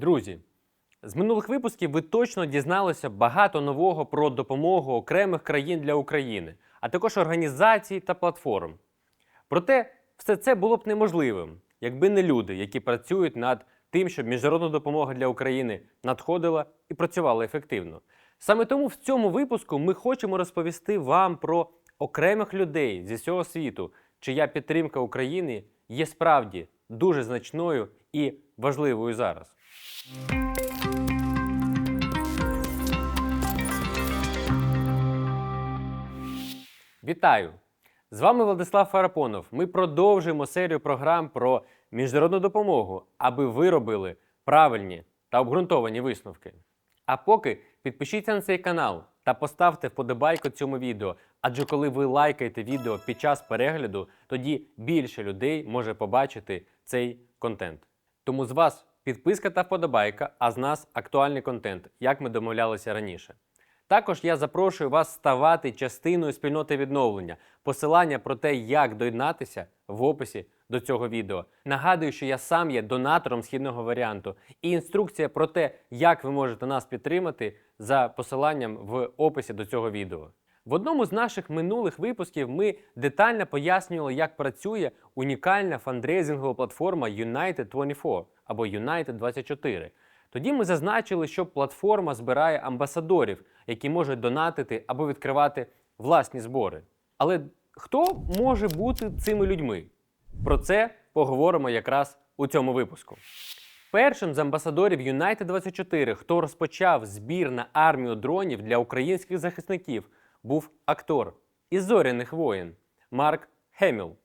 Друзі, з минулих випусків ви точно дізналися багато нового про допомогу окремих країн для України, а також організацій та платформ. Проте все це було б неможливим, якби не люди, які працюють над тим, щоб міжнародна допомога для України надходила і працювала ефективно. Саме тому в цьому випуску ми хочемо розповісти вам про окремих людей зі всього світу, чия підтримка України є справді дуже значною і важливою зараз. Вітаю! З вами Владислав Фарапонов. Ми продовжуємо серію програм про міжнародну допомогу, аби ви робили правильні та обґрунтовані висновки. А поки підпишіться на цей канал та поставте вподобайку цьому відео, адже коли ви лайкаєте відео під час перегляду, тоді більше людей може побачити цей контент. Тому з вас підписка та вподобайка, а з нас актуальний контент, як ми домовлялися раніше. Також я запрошую вас ставати частиною спільноти відновлення. Посилання про те, як доєднатися в описі до цього відео. Нагадую, що я сам є донатором східного варіанту, і інструкція про те, як ви можете нас підтримати, за посиланням в описі до цього відео. В одному з наших минулих випусків ми детально пояснювали, як працює унікальна фандрейзингова платформа United24 або United24. Тоді ми зазначили, що платформа збирає амбасадорів, які можуть донатити або відкривати власні збори. Але хто може бути цими людьми? Про це поговоримо якраз у цьому випуску. Першим з амбасадорів United24, хто розпочав збір на армію дронів для українських захисників, був актор із зоряних воїн Марк Хеміл.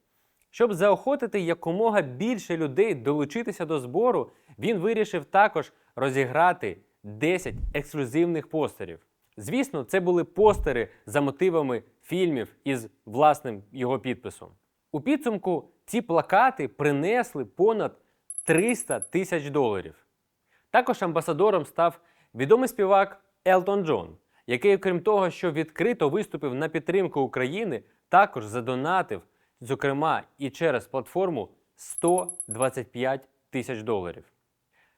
Щоб заохотити якомога більше людей долучитися до збору, він вирішив також розіграти 10 ексклюзивних постерів. Звісно, це були постери за мотивами фільмів із власним його підписом. У підсумку ці плакати принесли понад 300 тисяч доларів. Також амбасадором став відомий співак Елтон Джон, який, окрім того, що відкрито виступив на підтримку України, також задонатив, зокрема і через платформу 125 тисяч доларів.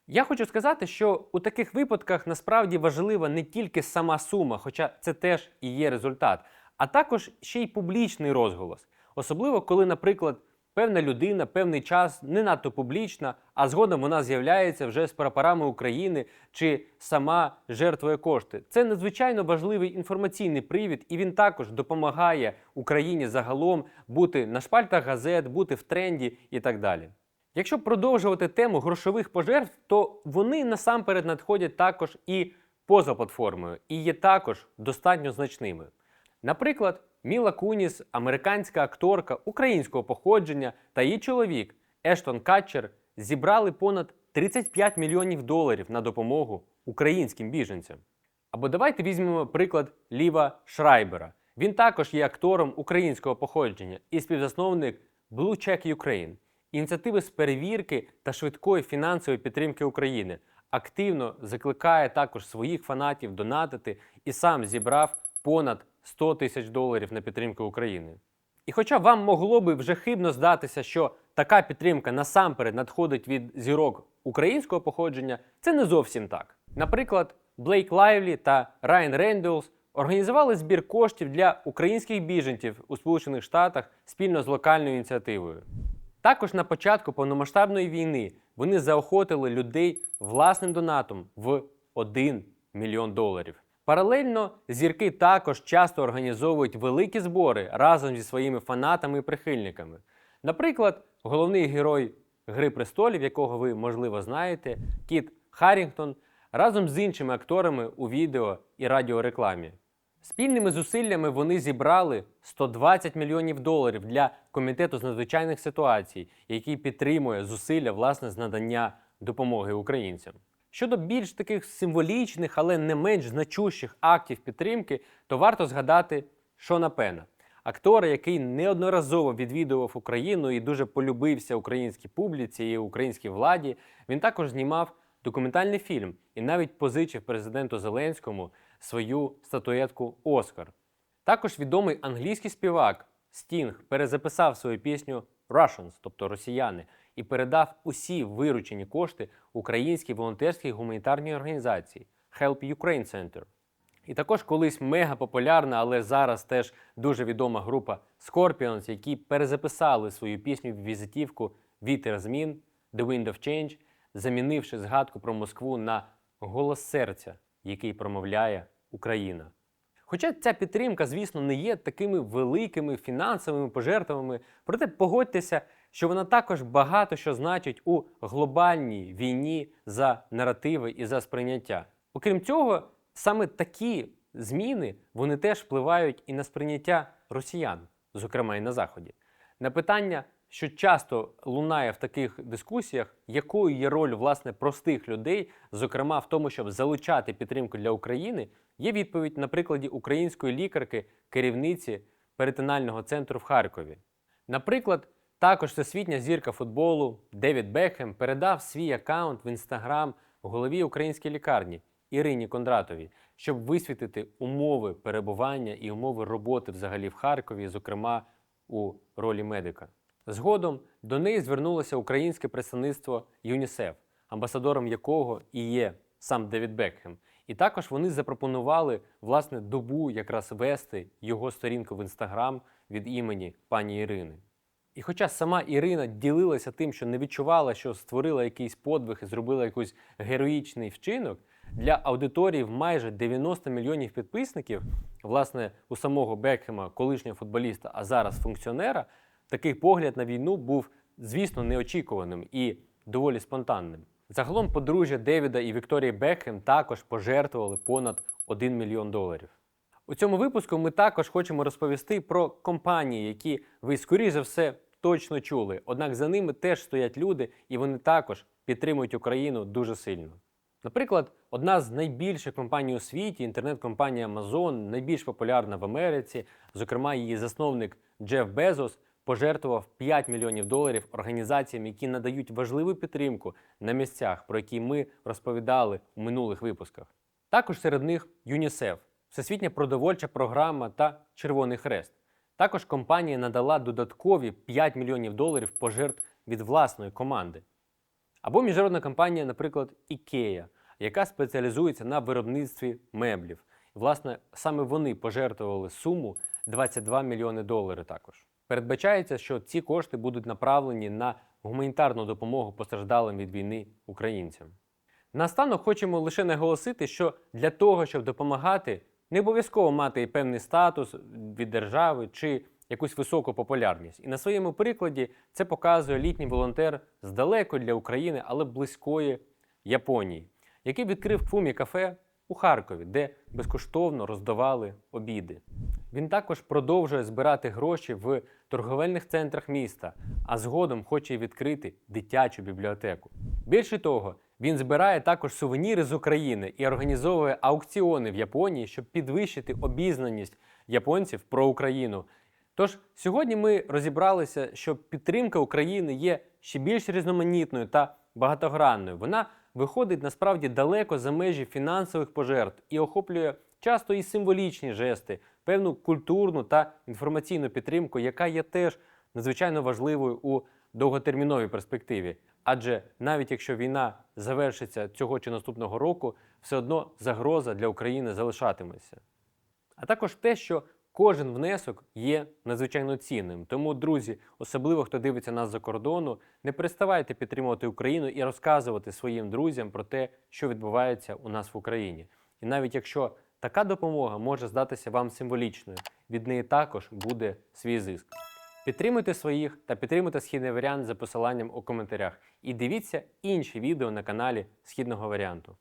Я хочу сказати, що у таких випадках насправді важлива не тільки сама сума, хоча це теж і є результат, а також ще й публічний розголос. Особливо, коли, наприклад, певна людина певний час не надто публічна, а згодом вона з'являється вже з прапорами України чи сама жертвує кошти. Це надзвичайно важливий інформаційний привід, і він також допомагає Україні загалом бути на шпальтах газет, бути в тренді і так далі. Якщо продовжувати тему грошових пожертв, то вони насамперед надходять також і поза платформою, і є також достатньо значними. Наприклад, Міла Куніс, американська акторка українського походження та її чоловік Ештон Катчер зібрали понад 35 мільйонів доларів на допомогу українським біженцям. Або давайте візьмемо приклад Ліва Шрайбера. Він також є актором українського походження і співзасновник Blue Check Ukraine, ініціативи з перевірки та швидкої фінансової підтримки України. Активно закликає також своїх фанатів донатити і сам зібрав понад 100 тисяч доларів на підтримку України. І хоча вам могло би вже хибно здатися, що така підтримка насамперед надходить від зірок українського походження, це не зовсім так. Наприклад, Блейк Лайвлі та Райан Рендулс організували збір коштів для українських біженців у Сполучених Штатах спільно з локальною ініціативою. Також на початку повномасштабної війни вони заохотили людей власним донатом в 1 мільйон доларів. Паралельно зірки також часто організовують великі збори разом зі своїми фанатами і прихильниками. Наприклад, головний герой Гри престолів, якого ви, можливо, знаєте, Кіт Харрінгтон, разом з іншими акторами у відео і радіорекламі. Спільними зусиллями вони зібрали 120 мільйонів доларів для комітету з надзвичайних ситуацій, який підтримує зусилля власне з надання допомоги українцям. Щодо більш таких символічних, але не менш значущих актів підтримки, то варто згадати Шона Пена, актора, який неодноразово відвідував Україну і дуже полюбився українській публіці і українській владі. Він також знімав документальний фільм і навіть позичив президенту Зеленському свою статуетку Оскар. Також відомий англійський співак Стінг перезаписав свою пісню Russians, тобто росіяни, і передав усі виручені кошти українській волонтерській гуманітарній організації Help Ukraine Center. І також колись мега популярна, але зараз теж дуже відома група Scorpions, які перезаписали свою пісню в візитівку Вітер змін The Wind of Change, замінивши згадку про Москву на голос серця, який промовляє Україна. Хоча ця підтримка, звісно, не є такими великими фінансовими пожертвами, проте погодьтеся, що вона також багато що значить у глобальній війні за наративи і за сприйняття. Окрім цього, саме такі зміни вони теж впливають і на сприйняття росіян, зокрема і на Заході. На питання, що часто лунає в таких дискусіях, якою є роль власне простих людей, зокрема в тому, щоб залучати підтримку для України, є відповідь на прикладі української лікарки, керівниці перитонального центру в Харкові. Наприклад, також всесвітня зірка футболу Девід Бекхем передав свій аккаунт в інстаграм голові української лікарні Ірині Кондратовій, щоб висвітити умови перебування і умови роботи взагалі в Харкові, зокрема у ролі медика. Згодом до неї звернулося українське представництво ЮНІСЕФ, амбасадором якого і є сам Девід Бекхем. І також вони запропонували власне добу якраз вести його сторінку в інстаграм від імені пані Ірини. І хоча сама Ірина ділилася тим, що не відчувала, що створила якийсь подвиг і зробила якийсь героїчний вчинок, для аудиторії в майже 90 мільйонів підписників, власне, у самого Бекхема, колишнього футболіста, а зараз функціонера, такий погляд на війну був, звісно, неочікуваним і доволі спонтанним. Загалом подружжя Девіда і Вікторії Бекхем також пожертвували понад 1 мільйон доларів. У цьому випуску ми також хочемо розповісти про компанії, які ви, скоріш за все, точно чули. Однак за ними теж стоять люди, і вони також підтримують Україну дуже сильно. Наприклад, одна з найбільших компаній у світі, інтернет-компанія Amazon, найбільш популярна в Америці, зокрема, її засновник Джеф Безос, пожертвував 5 мільйонів доларів організаціям, які надають важливу підтримку на місцях, про які ми розповідали у минулих випусках. Також серед них ЮНІСЕФ, Всесвітня продовольча програма та Червоний Хрест. Також компанія надала додаткові 5 мільйонів доларів пожертв від власної команди. Або міжнародна компанія, наприклад, IKEA, яка спеціалізується на виробництві меблів. Власне, саме вони пожертвували суму 22 мільйони доларів також. Передбачається, що ці кошти будуть направлені на гуманітарну допомогу постраждалим від війни українцям. Наостанок хочемо лише наголосити, що для того, щоб допомагати, не обов'язково мати певний статус від держави чи якусь високу популярність. І на своєму прикладі це показує літній волонтер з далекої для України, але близької Японії, який відкрив фумі кафе у Харкові, де безкоштовно роздавали обіди. Він також продовжує збирати гроші в торговельних центрах міста, а згодом хоче відкрити дитячу бібліотеку. Більше того, він збирає також сувеніри з України і організовує аукціони в Японії, щоб підвищити обізнаність японців про Україну. Тож сьогодні ми розібралися, що підтримка України є ще більш різноманітною та багатогранною. Вона виходить насправді далеко за межі фінансових пожертв і охоплює часто і символічні жести, певну культурну та інформаційну підтримку, яка є теж надзвичайно важливою у довготерміновій перспективі. Адже навіть якщо війна завершиться цього чи наступного року, все одно загроза для України залишатиметься. А також те, що кожен внесок є надзвичайно цінним. Тому, друзі, особливо хто дивиться нас за кордону, не переставайте підтримувати Україну і розказувати своїм друзям про те, що відбувається у нас в Україні. І навіть якщо така допомога може здатися вам символічною, від неї також буде свій зиск. Підтримуйте своїх та підтримуйте східний варіант за посиланням у коментарях. І дивіться інші відео на каналі Східного варіанту.